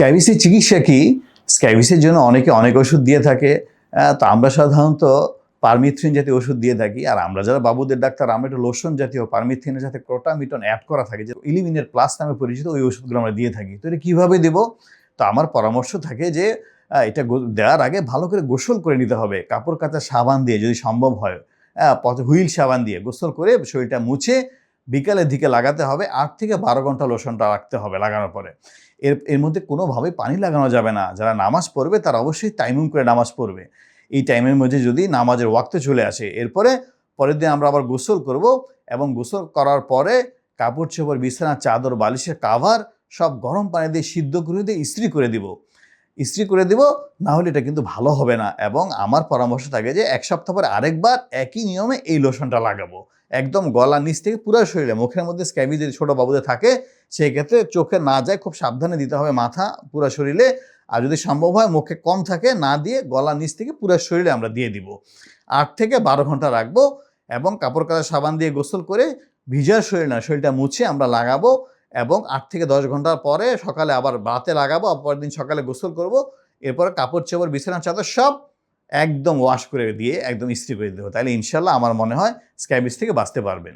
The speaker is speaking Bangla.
স্ক্যাবিসের চিকিৎসা কি? স্ক্যাবিসের জন্য অনেকে অনেক ওষুধ দিয়ে থাকে। তো আমরা সাধারণত পারমিথ্রিন জাতীয় ওষুধ দিয়ে থাকি। আর আমরা যারা বাবুদের ডাক্তার, আমরা একটু লোশন জাতীয় পারমিথ্রিনের সাথে ক্রোটামিটন অ্যাড করা থাকে। যে ইলিমিনের প্লাস নামে পরিচিত ওই ওষুধগুলো আমরা দিয়ে থাকি। তো এটা কীভাবে দেব? তো আমার পরামর্শ থাকে যে এটা দেওয়ার আগে ভালো করে গোসল করে নিতে হবে। কাপড় কাচা সাবান দিয়ে যদি সম্ভব হয় হুইল সাবান দিয়ে গোসল করে শরীরটা মুছে বিকালের দিকে লাগাতে হবে, আট থেকে বারো ঘণ্টা লোশনটা রাখতে হবে লাগানোর পরে। এর এর মধ্যে কোনোভাবে পানি লাগানো যাবে না। যারা নামাজ পড়বে, তারা অবশ্যই টাইমিং করে নামাজ পড়বে। এই টাইমের মধ্যে যদি নামাজের ওয়াক্তে চলে আসে, এরপরে পরের দিন আমরা আবার গোসল করব এবং গোসল করার পরে কাপড় চোপড় বিছানা, চাদর, বালিশের কাভার সব গরম পানি দিয়ে সিদ্ধ করে দিয়ে ইস্ত্রি করে দিব। ইস্ত্রি করে দিব না হলে এটা কিন্তু ভালো হবে না। এবং আমার পরামর্শ থাকে যে এক সপ্তাহ পরে আরেকবার একই নিয়মে এই লোশনটা লাগাবো। একদম গলার নিচ থেকে পুরো শরীরে, মুখের মধ্যে স্ক্যাবি যদি ছোটো বাবুদের থাকে সেই ক্ষেত্রে চোখে না যায়, খুব সাবধানে দিতে হবে মাথা পুরো শরীরে। আর যদি সম্ভব হয় মুখে কম থাকে, না দিয়ে গলার নিচ থেকে পুরো শরীরে আমরা দিয়ে দিব। আট থেকে বারো ঘণ্টা রাখব এবং কাপড় কাচা সাবান দিয়ে গোসল করে ভিজার শরীর না, শরীরটা মুছে আমরা লাগাবো। এবং আট থেকে দশ ঘণ্টার পরে সকালে আবার রাতে লাগাবো পরের দিন সকালে গোসল করব। এরপরে কাপড়, চোপড়, বিছানা, চাদর সব একদম ওয়াশ করে দিয়ে একদম ইস্ত্রি করে দেবো। তাহলে ইনশাল্লাহ আমার মনে হয় স্ক্যাবিস থেকে বাঁচতে পারবেন।